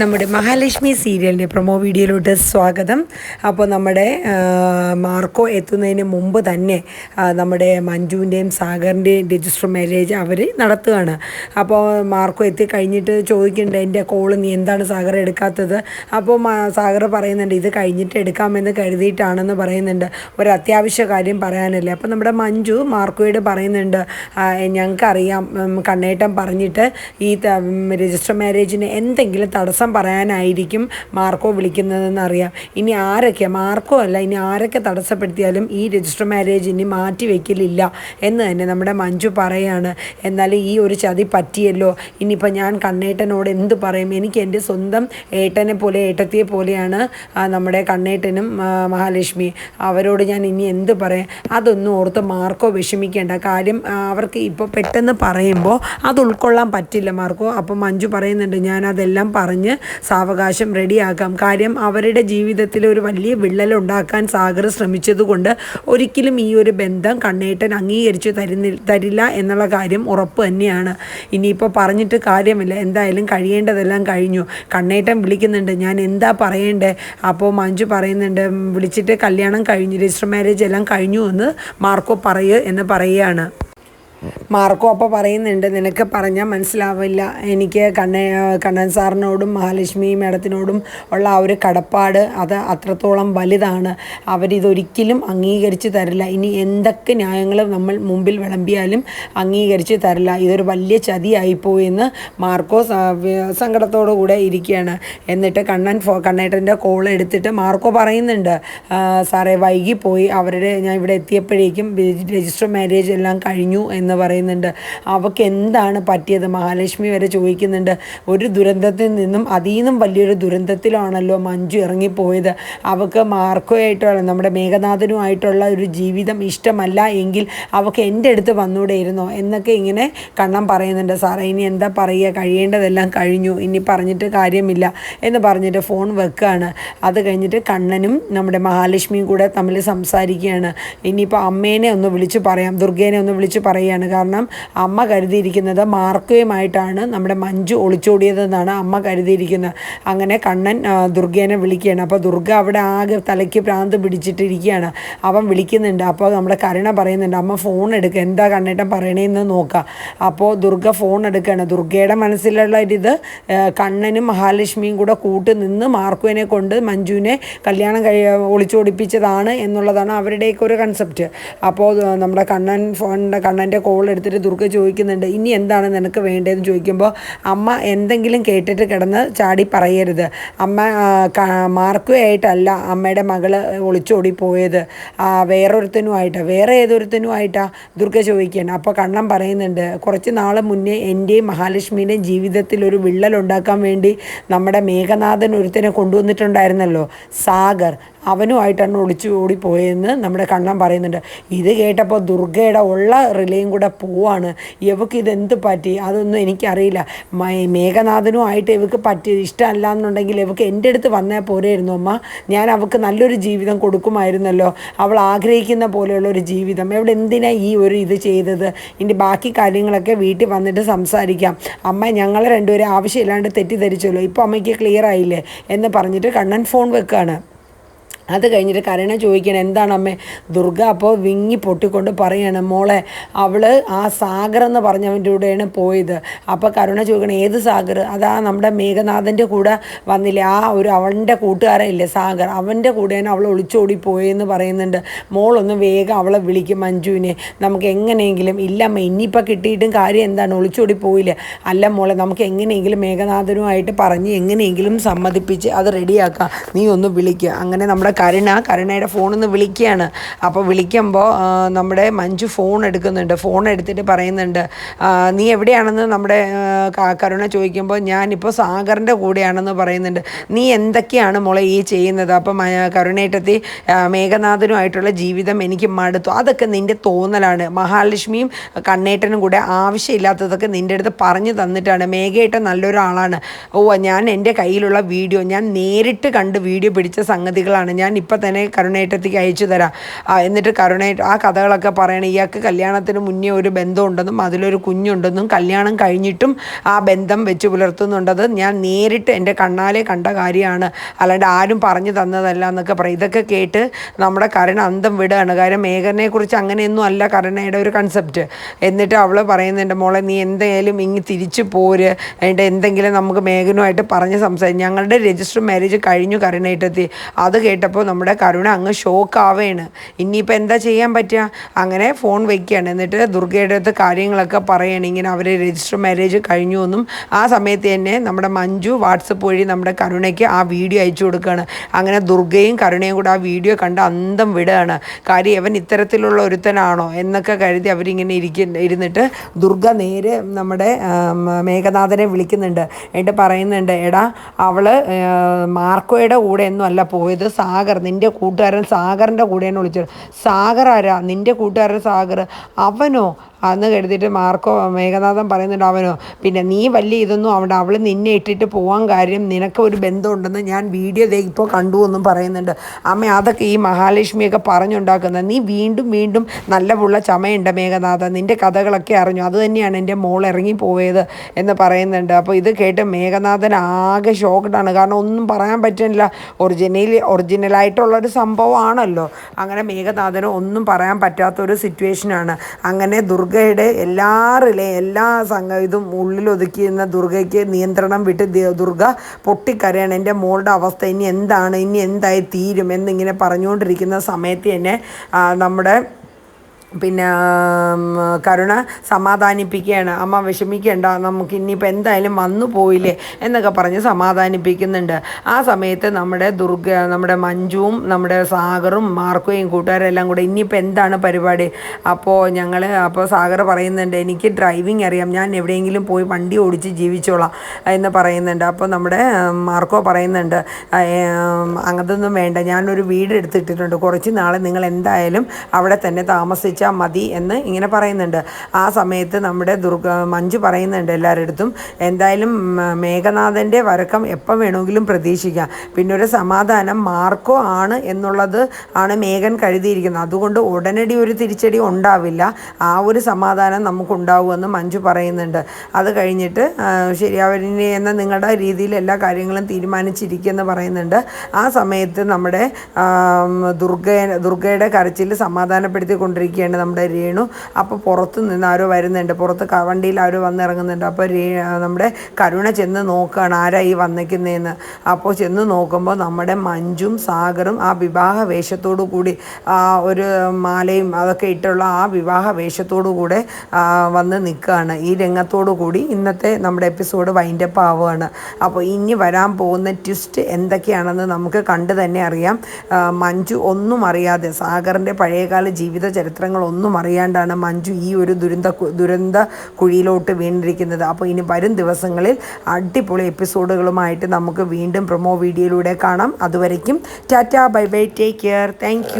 നമ്മുടെ മഹാലക്ഷ്മി സീരിയലിന്റെ പ്രൊമോ വീഡിയോയിലോട്ട് സ്വാഗതം. അപ്പോൾ നമ്മുടെ മാർക്കോ എത്തുന്നതിന് മുമ്പ് തന്നെ നമ്മുടെ മഞ്ജുവിന്റെയും സാഗറിന്റെയും രജിസ്റ്റർ മാരേജ് അവർ നടത്തുകയാണ്. അപ്പോൾ മാർക്കോ എത്തിക്കഴിഞ്ഞിട്ട് ചോദിക്കുന്നുണ്ട് എന്റെ കോൾ നീ എന്താണ് സാഗർ എടുക്കാത്തത്? അപ്പോൾ സാഗർ പറയുന്നുണ്ട് ഇത് കഴിഞ്ഞിട്ട് എടുക്കാമെന്ന് കരുതിയിട്ടാണെന്ന് പറയുന്നുണ്ട്. ഒരു അത്യാവശ്യ കാര്യം പറയാനല്ലേ? അപ്പോൾ നമ്മുടെ മഞ്ജു മാർക്കോയോട് പറയുന്നുണ്ട് ഞങ്ങൾക്കറിയാം കണ്ണേട്ടം പറഞ്ഞിട്ട് ഈ രജിസ്റ്റർ മാരേജിന് എന്തെങ്കിലും തടസ്സം പറയാനായിരിക്കും മാർക്കോ വിളിക്കുന്നതെന്ന് അറിയാം ഇനി ആരൊക്കെ മാർക്കോ അല്ല ഇനി ആരൊക്കെ തടസ്സപ്പെടുത്തിയാലും ഈ രജിസ്റ്റർ മാരേജ് ഇനി മാറ്റി വെക്കലില്ല എന്ന് തന്നെ നമ്മുടെ മഞ്ജു പറയാണ്. എന്നാൽ ഈ ഒരു ചതി പറ്റിയല്ലോ. ഇനിയിപ്പോൾ ഞാൻ കണ്ണേട്ടനോട് എന്ത് പറയും? എനിക്ക് എന്റെ സ്വന്തം ഏട്ടനെ പോലെ ഏട്ടത്തിയെ പോലെയാണ് നമ്മുടെ കണ്ണേട്ടനും മഹാലക്ഷ്മി. അവരോട് ഞാൻ ഇനി എന്ത് പറയും? അതൊന്നും ഓർത്ത് മാർക്കോ വിഷമിക്കേണ്ട. കാര്യം അവർക്ക് ഇപ്പോൾ പെട്ടെന്ന് പറയുമ്പോൾ അത് ഉൾക്കൊള്ളാൻ പറ്റില്ല മാർക്കോ. അപ്പോൾ മഞ്ജു പറയുന്നുണ്ട് ഞാൻ അതെല്ലാം പറഞ്ഞ് സാവകാശം റെഡിയാക്കാം. കാര്യം അവരുടെ ജീവിതത്തിൽ ഒരു വലിയ വിള്ളൽ ഉണ്ടാക്കാൻ സാഗർ ശ്രമിച്ചതുകൊണ്ട് ഒരിക്കലും ഈ ഒരു ബന്ധം കണ്ണേട്ടൻ അംഗീകരിച്ചു തരുന്നി തരില്ല എന്നുള്ള കാര്യം ഉറപ്പ് തന്നെയാണ്. ഇനിയിപ്പോൾ പറഞ്ഞിട്ട് കാര്യമില്ല. എന്തായാലും കഴിയേണ്ടതെല്ലാം കഴിഞ്ഞു. കണ്ണേട്ടൻ വിളിക്കുന്നുണ്ട്. ഞാൻ എന്താ പറയേണ്ടേ? അപ്പോൾ മഞ്ജു പറയുന്നുണ്ട് വിളിച്ചിട്ട് കല്യാണം കഴിഞ്ഞു രജിസ്റ്റർ മാരേജ് എല്ലാം കഴിഞ്ഞു എന്ന് മാർക്കോ പറയുക എന്ന് പറയുകയാണ്. മാർക്കോ അപ്പോൾ പറയുന്നുണ്ട് നിനക്ക് പറഞ്ഞാൽ മനസ്സിലാവില്ല. എനിക്ക് കണ്ണ കണ്ണൻ സാറിനോടും മഹാലക്ഷ്മി മേഡത്തിനോടും ഉള്ള ആ ഒരു കടപ്പാട് അത് അത്രത്തോളം വലുതാണ്. അവരിതൊരിക്കലും അംഗീകരിച്ച് തരില്ല. ഇനി എന്തൊക്കെ ന്യായങ്ങൾ നമ്മൾ മുമ്പിൽ വിളമ്പിയാലും അംഗീകരിച്ച് തരില്ല. ഇതൊരു വലിയ ചതിയായിപ്പോയെന്ന് മാർക്കോ സങ്കടത്തോടു കൂടെ ഇരിക്കുകയാണ്. എന്നിട്ട് കണ്ണൻ ഫോ കണ്ണേട്ടന്റെ കോൾ എടുത്തിട്ട് മാർക്കോ പറയുന്നുണ്ട് സാറേ വൈകിപ്പോയി. അവരുടെ ഞാൻ ഇവിടെ എത്തിയപ്പോഴേക്കും രജിസ്റ്റർ മാരേജ് എല്ലാം കഴിഞ്ഞു എന്ന് പറയുന്നുണ്ട്. അവൾക്ക് എന്താണ് പറ്റിയത്? മഹാലക്ഷ്മി വരെ ചോദിക്കുന്നുണ്ട്. ഒരു ദുരന്തത്തിൽ നിന്നും അതീന്നും വലിയൊരു ദുരന്തത്തിലാണല്ലോ മഞ്ജു ഇറങ്ങിപ്പോയത്. അവൾക്ക് മാർക്കോയായിട്ടുള്ള നമ്മുടെ മേഘനാഥനുമായിട്ടുള്ള ഒരു ജീവിതം ഇഷ്ടമല്ല എങ്കിൽ അവൾക്ക് എന്റെ അടുത്ത് വന്നൂടെയിരുന്നോ? എന്നൊക്കെ ഇങ്ങനെ കണ്ണം പറയുന്നുണ്ട്. സാറേ ഇനി എന്താ പറയുക? കഴിയേണ്ടതെല്ലാം കഴിഞ്ഞു. ഇനി പറഞ്ഞിട്ട് കാര്യമില്ല. എന്ന് പറഞ്ഞിട്ട് ഫോൺ വെക്കുകയാണ് അത് കഴിഞ്ഞിട്ട് കണ്ണനും നമ്മുടെ മഹാലക്ഷ്മിയും കൂടെ തമ്മിൽ സംസാരിക്കുകയാണ്. ഇനിയിപ്പോൾ അമ്മേനെ ഒന്ന് വിളിച്ച് പറയാം ദുർഗേനെ ഒന്ന് വിളിച്ച് പറയുകയാണ് കാരണം അമ്മ കരുതിയിരിക്കുന്നത് മാർക്കയുമായിട്ടാണ്. നമ്മുടെ മഞ്ജു ഒളിച്ചോടിയതെന്നാണ് അമ്മ കരുതിയിരിക്കുന്നത്. അങ്ങനെ കണ്ണൻ ദുർഗേനെ വിളിക്കുകയാണ്. അപ്പോൾ ദുർഗ അവിടെ ആകെ തലയ്ക്ക് ഭ്രാന്ത് പിടിച്ചിട്ടിരിക്കുകയാണ്. അവൻ വിളിക്കുന്നുണ്ട്. അപ്പോൾ നമ്മുടെ കരുണ പറയുന്നുണ്ട് അമ്മ ഫോൺ എടുക്കുക എന്താ കണ്ണേട്ടൻ പറയണേന്ന് നോക്കുക അപ്പോൾ ദുർഗ ഫോൺ എടുക്കുകയാണ്. ദുർഗയുടെ മനസ്സിലുള്ള ഒരിത് കണ്ണനും മഹാലക്ഷ്മിയും കൂടെ കൂട്ട് നിന്ന് മാർക്കുവിനെ കൊണ്ട് മഞ്ജുവിനെ കല്യാണം കഴി ഒളിച്ചോടിപ്പിച്ചതാണ് എന്നുള്ളതാണ് അവരുടെയൊക്കെ ഒരു കൺസെപ്റ്റ് അപ്പോൾ നമ്മുടെ കണ്ണൻ ഫോണിന്റെ കണ്ണന്റെ കോൾ എടുത്തിട്ട് ദുർഗ ചോദിക്കുന്നുണ്ട് ഇനി എന്താണ് നിനക്ക് വേണ്ടതെന്ന് ചോദിക്കുമ്പോൾ അമ്മ എന്തെങ്കിലും കേട്ടിട്ട് കിടന്ന് ചാടി പറയരുത്. അമ്മ മാർക്കുമായിട്ടല്ല അമ്മയുടെ മകൾ ഒളിച്ചോടി പോയത്. വേറൊരുത്തനുമായിട്ട്. വേറെ ഏതൊരുത്തനുമായിട്ടാണ് ദുർഗ ചോദിക്കുകയാണ്. അപ്പോൾ കണ്ണം പറയുന്നുണ്ട് കുറച്ച് നാൾ മുന്നേ എന്റെയും മഹാലക്ഷ്മിയുടെയും ജീവിതത്തിൽ ഒരു വിള്ളൽ ഉണ്ടാക്കാൻ വേണ്ടി നമ്മുടെ മേഘനാഥൻ ഒരുത്തനെ കൊണ്ടുവന്നിട്ടുണ്ടായിരുന്നല്ലോ സാഗർ. അവനുമായിട്ടാണ് ഒളിച്ചു ഓടിപ്പോയതെന്ന് നമ്മുടെ കണ്ണം പറയുന്നുണ്ട്. ഇത് കേട്ടപ്പോൾ ദുർഗയുടെ ഉള്ള റിലേയും കൂടെ പോവാണ്. ഇവക്ക് ഇതെന്ത് പറ്റി? അതൊന്നും എനിക്കറിയില്ല. മേഘനാഥനും ആയിട്ട് ഇവക്ക് പറ്റി ഇഷ്ടമല്ല എന്നുണ്ടെങ്കിൽ ഇവക്ക് എന്റെ അടുത്ത് വന്നാൽ പോരായിരുന്നു അമ്മ. ഞാൻ അവൾക്ക് നല്ലൊരു ജീവിതം കൊടുക്കുമായിരുന്നല്ലോ. അവൾ ആഗ്രഹിക്കുന്ന പോലെയുള്ള ഒരു ജീവിതം. എവിടെ എന്തിനാ ഈ ഒരു ഇത് ചെയ്തത്? ഇനി ബാക്കി കാര്യങ്ങളൊക്കെ വീട്ടിൽ വന്നിട്ട് സംസാരിക്കാം. അമ്മ ഞങ്ങളെ രണ്ടുപേരും ആവശ്യമില്ലാണ്ട് തെറ്റിദ്ധരിച്ചല്ലോ. ഇപ്പോൾ അമ്മയ്ക്ക് ക്ലിയർ ആയില്ലേ? എന്ന് പറഞ്ഞിട്ട് കണ്ണൻ ഫോൺ വെക്കുകയാണ് അത് കഴിഞ്ഞിട്ട് കരുണ ചോദിക്കണം എന്താണ് അമ്മേ? ദുർഗ അപ്പോൾ വിങ്ങി പൊട്ടിക്കൊണ്ട് പറയാണ് മോളെ അവൾ ആ സാഗർ എന്ന് പറഞ്ഞവന്റെ കൂടെയാണ് പോയത്. അപ്പോൾ കരുണ ചോദിക്കണം ഏത് സാഗർ? അതാ നമ്മുടെ മേഘനാഥന്റെ കൂടെ വന്നില്ലേ ആ ഒരു അവന്റെ കൂട്ടുകാരനില്ലേ സാഗർ. അവന്റെ കൂടെയാണ് അവൾ ഒളിച്ചോടി പോയെന്ന് പറയുന്നുണ്ട്. മോളൊന്ന് വേഗം അവളെ വിളിക്കും മഞ്ജുവിനെ. നമുക്ക് എങ്ങനെയെങ്കിലും ഇല്ല അമ്മ ഇനിയിപ്പോൾ കിട്ടിയിട്ടും കാര്യം എന്താണ്? ഒളിച്ചോടി പോയില്ലേ? അല്ല മോളെ നമുക്ക് എങ്ങനെയെങ്കിലും മേഘനാഥനുമായിട്ട് പറഞ്ഞ് എങ്ങനെയെങ്കിലും സമ്മതിപ്പിച്ച് അത് റെഡിയാക്കാം. നീ ഒന്ന് വിളിക്കുക അങ്ങനെ നമ്മുടെ കരുണ കരുണയുടെ ഫോണിൽ നിന്ന് വിളിക്കുകയാണ്. അപ്പോൾ വിളിക്കുമ്പോൾ നമ്മുടെ മഞ്ജു ഫോൺ എടുക്കുന്നുണ്ട്. ഫോൺ എടുത്തിട്ട് പറയുന്നുണ്ട് നീ എവിടെയാണെന്ന്? നമ്മുടെ കരുണ ചോദിക്കുമ്പോൾ ഞാനിപ്പോൾ സാഗറിന്റെ കൂടെയാണെന്ന് പറയുന്നുണ്ട്. നീ എന്തൊക്കെയാണ് മോളെ ഈ ചെയ്യുന്നത്? അപ്പം കരുണേറ്റത്തി മേഘനാഥനുമായിട്ടുള്ള ജീവിതം എനിക്ക് മടുത്തു. അതൊക്കെ നിന്റെ തോന്നലാണ്. മഹാലക്ഷ്മിയും കണ്ണേട്ടനും കൂടെ ആവശ്യമില്ലാത്തതൊക്കെ നിന്റെ അടുത്ത് പറഞ്ഞു തന്നിട്ടാണ്. മേഘേട്ടൻ നല്ലൊരാളാണ്. ഓ ഞാൻ എന്റെ കയ്യിലുള്ള വീഡിയോ ഞാൻ നേരിട്ട് കണ്ട് വീഡിയോ പിടിച്ച സംഗതികളാണ്. ഞാൻ ഞാൻ ഇപ്പം തന്നെ കരുണേട്ടത്തേക്ക് അയച്ചു തരാം. എന്നിട്ട് കരുണേട്ട ആ കഥകളൊക്കെ പറയണം ഇയാൾക്ക് കല്യാണത്തിന് മുന്നേ ഒരു ബന്ധമുണ്ടെന്നും അതിലൊരു കുഞ്ഞുണ്ടെന്നും കല്യാണം കഴിഞ്ഞിട്ടും ആ ബന്ധം വെച്ച് പുലർത്തുന്നുണ്ടത് ഞാൻ നേരിട്ട് എന്റെ കണ്ണാലെ കണ്ട കാര്യമാണ്. അല്ലാണ്ട് ആരും പറഞ്ഞു തന്നതല്ല എന്നൊക്കെ പറയും. ഇതൊക്കെ കേട്ട് നമ്മുടെ കരുണ അന്തം വിടുകയാണ്. കാര്യം മേഘനെക്കുറിച്ച് അങ്ങനെയൊന്നും അല്ല കരുണയുടെ ഒരു കൺസെപ്റ്റ് എന്നിട്ട് അവൾ പറയുന്നുണ്ട് മോളെ നീ എന്തായാലും ഇങ്ങ് തിരിച്ചു പോര്. അതിന്റെ എന്തെങ്കിലും നമുക്ക് മേഘനുമായിട്ട് പറഞ്ഞ് സംസാരിക്കും. ഞങ്ങളുടെ രജിസ്റ്റർ മാരേജ് കഴിഞ്ഞു കരുണയിട്ടെത്തി അത് കേട്ടപ്പോൾ നമ്മുടെ കരുണ അങ്ങ് ഷോക്ക് ആവേണ്. ഇനിയിപ്പോൾ എന്താ ചെയ്യാൻ പറ്റുക അങ്ങനെ ഫോൺ വയ്ക്കുകയാണ് എന്നിട്ട് ദുർഗയുടെ അടുത്ത് കാര്യങ്ങളൊക്കെ പറയണം. ഇങ്ങനെ അവർ രജിസ്റ്റർ മാരേജ് കഴിഞ്ഞു എന്നും ആ സമയത്ത് തന്നെ നമ്മുടെ മഞ്ജു വാട്സപ്പ് വഴി നമ്മുടെ കരുണയ്ക്ക് ആ വീഡിയോ അയച്ചു കൊടുക്കുകയാണ് അങ്ങനെ ദുർഗയും കരുണയും കൂടെ ആ വീഡിയോ കണ്ട് അന്തം വിടുകയാണ് കാര്യം ഇവൻ ഇത്തരത്തിലുള്ള ഒരുത്തനാണോ എന്നൊക്കെ കരുതി അവരിങ്ങനെ ഇരിക്കുന്ന ഇരുന്നിട്ട് ദുർഗ നേരെ നമ്മുടെ മേഘനാഥനെ വിളിക്കുന്നുണ്ട്. എന്നിട്ട് പറയുന്നുണ്ട് എടാ അവൾ മാർക്കോയുടെ കൂടെ ഒന്നും അല്ല പോയത്. സാഗർ നിന്റെ കൂട്ടുകാരൻ സാഗറിന്റെ കൂടെയാണ് വിളിച്ചത്. സാഗർ ആരാ? നിന്റെ കൂട്ടുകാരൻ സാഗർ. അവനോ അന്ന് കരുതിയിട്ട് മാർക്കോ മേഘനാഥൻ പറയുന്നുണ്ട് അവനോ പിന്നെ നീ വലിയ ഇതൊന്നും അവിടെ അവൾ നിന്നെ ഇട്ടിട്ട് പോകാൻ കാര്യം നിനക്ക് ഒരു ബന്ധമുണ്ടെന്ന് ഞാൻ വീഡിയോ ഇപ്പോൾ കണ്ടു എന്നും പറയുന്നുണ്ട്. അമ്മ അതൊക്കെ ഈ മഹാലക്ഷ്മിയൊക്കെ പറഞ്ഞുണ്ടാക്കുന്നത്. നീ വീണ്ടും വീണ്ടും നല്ല പുള്ള ചമയുണ്ട് മേഘനാഥൻ. നിന്റെ കഥകളൊക്കെ അറിഞ്ഞു. അത് തന്നെയാണ് എന്റെ മോൾ ഇറങ്ങിപ്പോയത് എന്ന് പറയുന്നുണ്ട്. അപ്പോൾ ഇത് കേട്ട് മേഘനാഥൻ ആകെ ഷോക്ക്ഡാണ്. കാരണം ഒന്നും പറയാൻ പറ്റുന്നില്ല ഒറിജിനൽ ഒറിജിനലായിട്ടുള്ളൊരു സംഭവമാണല്ലോ. അങ്ങനെ മേഘനാഥന് ഒന്നും പറയാൻ പറ്റാത്തൊരു സിറ്റുവേഷനാണ് അങ്ങനെ ദുർഗ ദുർഗയുടെ എല്ലാ റിലേ എല്ലാ സംഘ ഇതും ഉള്ളിലൊതുക്കിയിരുന്ന ദുർഗയ്ക്ക് നിയന്ത്രണം വിട്ട് ദുർഗ പൊട്ടിക്കരയാണ്. എന്റെ മോളുടെ അവസ്ഥ ഇനി എന്താണ്? ഇനി എന്തായി തീരും? എന്നിങ്ങനെ പറഞ്ഞുകൊണ്ടിരിക്കുന്ന സമയത്ത് തന്നെ നമ്മുടെ പിന്നെ കരുണ സമാധാനിപ്പിക്കുകയാണ്. അമ്മ വിഷമിക്കേണ്ട നമുക്ക് ഇനിയിപ്പോൾ എന്തായാലും വന്നു പോയില്ലേ എന്നൊക്കെ പറഞ്ഞ് സമാധാനിപ്പിക്കുന്നുണ്ട്. ആ സമയത്ത് നമ്മുടെ ദുർഗ നമ്മുടെ മഞ്ജുവും നമ്മുടെ സാഗറും മാർക്കോയും കൂട്ടുകാരെല്ലാം കൂടെ ഇനിയിപ്പോൾ എന്താണ് പരിപാടി? അപ്പോൾ ഞങ്ങൾ അപ്പോൾ സാഗർ പറയുന്നുണ്ട് എനിക്ക് ഡ്രൈവിംഗ് അറിയാം. ഞാൻ എവിടെയെങ്കിലും പോയി വണ്ടി ഓടിച്ച് ജീവിച്ചോളാം എന്ന് പറയുന്നുണ്ട്. അപ്പോൾ നമ്മുടെ മാർക്കോ പറയുന്നുണ്ട് അങ്ങനത്തൊന്നും വേണ്ട. ഞാനൊരു വീട് എടുത്തിട്ടിട്ടുണ്ട് കുറച്ച് നാളെ നിങ്ങൾ എന്തായാലും അവിടെ തന്നെ താമസിച്ച്. വെച്ചാൽ മതി എന്ന് ഇങ്ങനെ പറയുന്നുണ്ട്. ആ സമയത്ത് നമ്മുടെ ദുർഗ മഞ്ജു പറയുന്നുണ്ട് എല്ലാവരുടെ എന്തായാലും മേഘനാഥന്റെ വരക്കം എപ്പം വേണമെങ്കിലും പ്രതീക്ഷിക്കാം. പിന്നെ ഒരു സമാധാനം മാർക്കോ ആണ് എന്നുള്ളത് ആണ് മേഘൻ കരുതിയിരിക്കുന്നത്. അതുകൊണ്ട് ഉടനടി ഒരു തിരിച്ചടി ഉണ്ടാവില്ല. ആ ഒരു സമാധാനം നമുക്കുണ്ടാവുമെന്ന് മഞ്ജു പറയുന്നുണ്ട്. അത് കഴിഞ്ഞിട്ട് ശരി എന്ന നിങ്ങളുടെ രീതിയിൽ എല്ലാ കാര്യങ്ങളും തീരുമാനിച്ചിരിക്കുമെന്ന് പറയുന്നുണ്ട്. ആ സമയത്ത് നമ്മുടെ ദുർഗ ദുർഗയുടെ കരച്ചിൽ സമാധാനപ്പെടുത്തിക്കൊണ്ടിരിക്കുകയാണ്. ഇരിക്കുകയാണ് നമ്മുടെ രേണു. അപ്പോൾ പുറത്ത് നിന്ന് ആരോ വരുന്നുണ്ട്. പുറത്ത് വണ്ടിയിൽ ആരോ വന്നിറങ്ങുന്നുണ്ട്. അപ്പോൾ രേ നമ്മുടെ കരുണ ചെന്ന് നോക്കുകയാണ് ആരാ ഈ വന്നിരിക്കുന്നതെന്ന് അപ്പോൾ ചെന്ന് നോക്കുമ്പോൾ നമ്മുടെ മഞ്ജും സാഗറും ആ വിവാഹ വേഷത്തോടു കൂടി ഒരു മാലയും അതൊക്കെ ഇട്ടുള്ള ആ വിവാഹ വേഷത്തോടു കൂടെ വന്ന് നിൽക്കുകയാണ് ഈ രംഗത്തോടു കൂടി ഇന്നത്തെ നമ്മുടെ എപ്പിസോഡ് വൈൻഡപ്പ് ആവുകയാണ്. അപ്പോൾ ഇനി വരാൻ പോകുന്ന ട്വിസ്റ്റ് എന്തൊക്കെയാണെന്ന് നമുക്ക് കണ്ടു തന്നെ അറിയാം. മഞ്ജു ഒന്നും അറിയാതെ സാഗറിന്റെ പഴയകാല ജീവിത ചരിത്രങ്ങൾ ഒന്നും അറിയാണ്ടാണ് മഞ്ജു ഈ ഒരു ദുരന്ത ദുരന്ത കുഴിയിലോട്ട് വീണിരിക്കുന്നത്. അപ്പോൾ ഇനി വരും ദിവസങ്ങളിൽ അടിപൊളി എപ്പിസോഡുകളുമായിട്ട് നമുക്ക് വീണ്ടും പ്രൊമോ വീഡിയോയിലൂടെ കാണാം. അതുവരയ്ക്കും tata bye bye take care. Thank